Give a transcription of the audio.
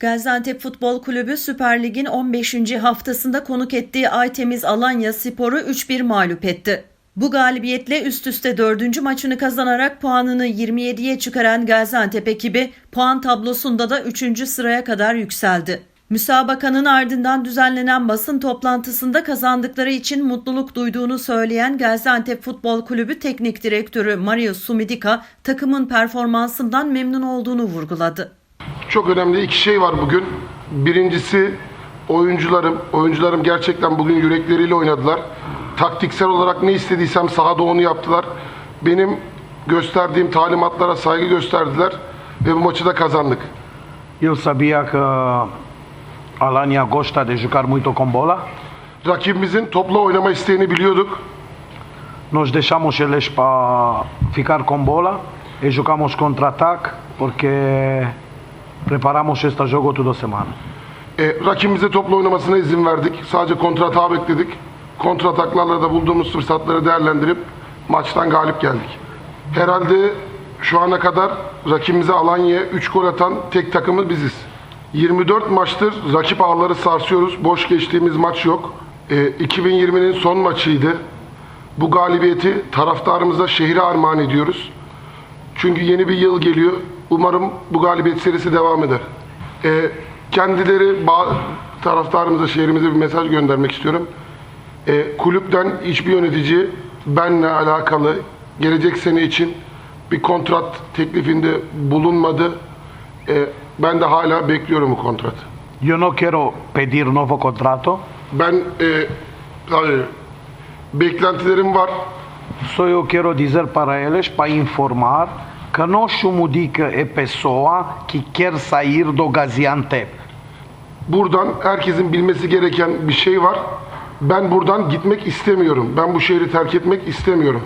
Gaziantep Futbol Kulübü Süper Lig'in 15. haftasında konuk ettiği Aytemiz Alanya Spor'u 3-1 mağlup etti. Bu galibiyetle üst üste dördüncü maçını kazanarak puanını 27'ye çıkaran Gaziantep ekibi puan tablosunda da 3. sıraya kadar yükseldi. Müsabakanın ardından düzenlenen basın toplantısında kazandıkları için mutluluk duyduğunu söyleyen Gaziantep Futbol Kulübü Teknik Direktörü Mario Sumidika takımın performansından memnun olduğunu vurguladı. Çok önemli iki şey var bugün. Birincisi oyuncularım. Oyuncularım gerçekten bugün yürekleriyle oynadılar. Taktiksel olarak ne istediysem sahada onu yaptılar. Benim gösterdiğim talimatlara saygı gösterdiler ve bu maçı da kazandık. Eu sabia que Alanya gosta de jogar muito com bola. Rakibimizin topla oynama isteğini biliyorduk. Nós deixamos eles para ficar com bola e jogamos contra-ataque porque preparamos este jogo toda semana. E, rakibimize topla oynamasına izin verdik. Sadece kontratağı bekledik. Kontrataklarla da bulduğumuz fırsatları değerlendirip maçtan galip geldik. Herhalde şu ana kadar rakibimize Alanya'ya 3 gol atan tek takımı biziz. 24 maçtır rakip ağları sarsıyoruz. Boş geçtiğimiz maç yok. E, 2020'nin son maçıydı. Bu galibiyeti taraftarımıza şehre armağan ediyoruz. Çünkü yeni bir yıl geliyor. Umarım bu galibiyet serisi devam eder. Ee, kendileri taraftarımıza, şehrimize bir mesaj göndermek istiyorum. Ee, kulüpten hiçbir yönetici benle alakalı gelecek sene için bir kontrat teklifinde bulunmadı. Ee, ben de hala bekliyorum bu kontratı. Eu não quero pedir novo contrato, Ben e, tabii, beklentilerim var. só eu quero dizer para eles, para informar, que não Chumudica é pessoa que quer sair do Gaziantep. Buradan herkesin bilmesi gereken bir şey var. Ben buradan gitmek istemiyorum. Ben bu şehri terk etmek istemiyorum.